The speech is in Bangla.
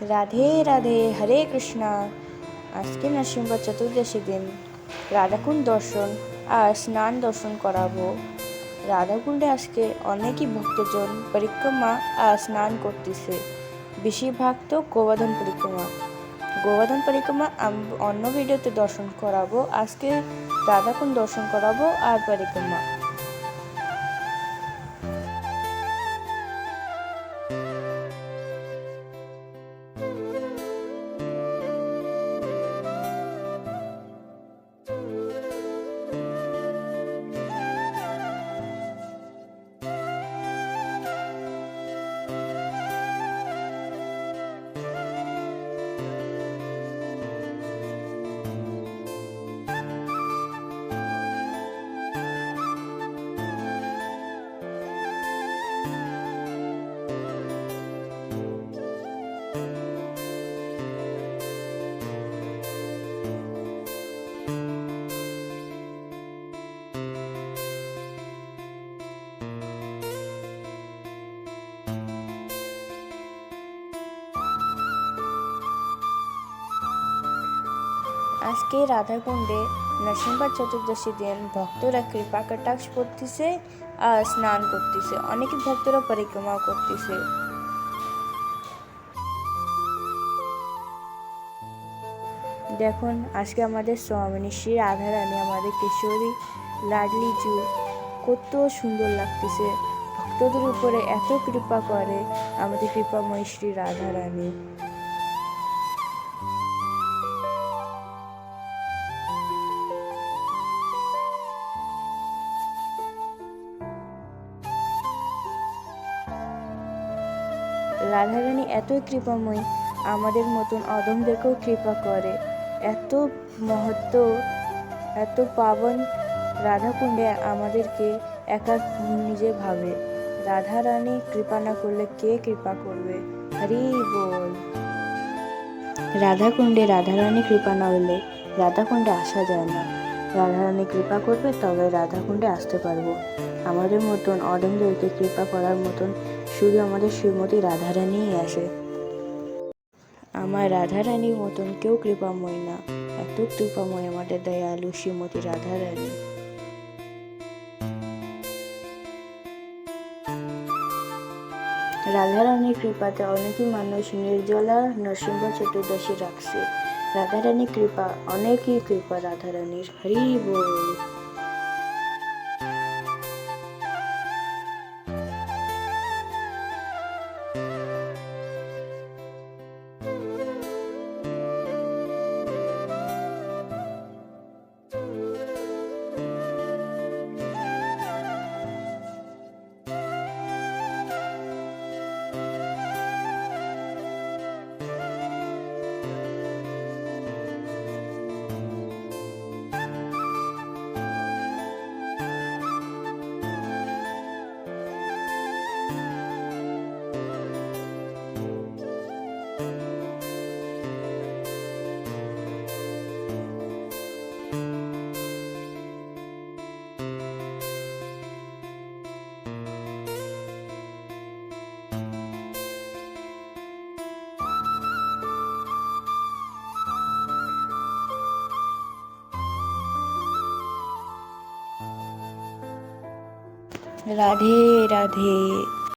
রাধে রাধে হরে কৃষ্ণা। আজকে নরসিংহ চতুর্দশী দিন। রাধাকুণ্ড দর্শন আর স্নান দর্শন করাবো। রাধাকুণ্ডে আজকে অনেকই ভক্তজন পরিক্রমা আর স্নান করতেছে। বেশিরভাগ তো গোবর্ধন পরিক্রমা। গোবর্ধন পরিক্রমা আম- অন্য ভিডিওতে দর্শন করাবো। আজকে রাধাকুণ্ড দর্শন করাবো আর পরিক্রমা। আজকে রাধাকুণ্ডে নরসিংহ চতুর্দশী দিন ভক্তরা কৃপা কটাক্ষ করতেছে আর স্নান করতেছে। অনেকে ভক্তরা পরিক্রমা করতেছে। দেখুন, আজকে আমাদের স্বামিনী শ্রী রাধারানী, আমাদের কিশোরী লাডলি জু কত সুন্দর লাগতেছে। ভক্তদের উপরে এত কৃপা করে আমাদের কৃপাময়ী শ্রী রাধারানী। রাধারানী এতই কৃপাময়ী, আমাদের মতন অদমদেরকেও কৃপা করে। এত মহত্ব, এত পাবন রাধাকুণ্ডে আমাদেরকে একা নিজে ভাবে। রাধারানী কৃপা না করলে কে কৃপা করবে? হরি বল। রাধাকুণ্ডে রাধারানী কৃপা না হলে রাধাকুণ্ডে আসা যায় না। রাধারানী কৃপা করবে, তবে রাধাকুণ্ডে আসতে পারব। আমাদের মতন অদমদেরকে কৃপা করার মতন শুধু আমাদের শ্রীমতী রাধারানীই আসে। আমার রাধারানীর মতন কেউ কৃপাময় না, এত কৃপাময় আমাদের দয়ালু শ্রীমতী রাধারানী। রাধারানীর কৃপাতে অনেকই মানুষ নির্জলা নরসিংহ চতুর্দশী রাখছে। রাধারানীর কৃপা, অনেকই কৃপা রাধারানীর। হরি বল। রাধে রাধে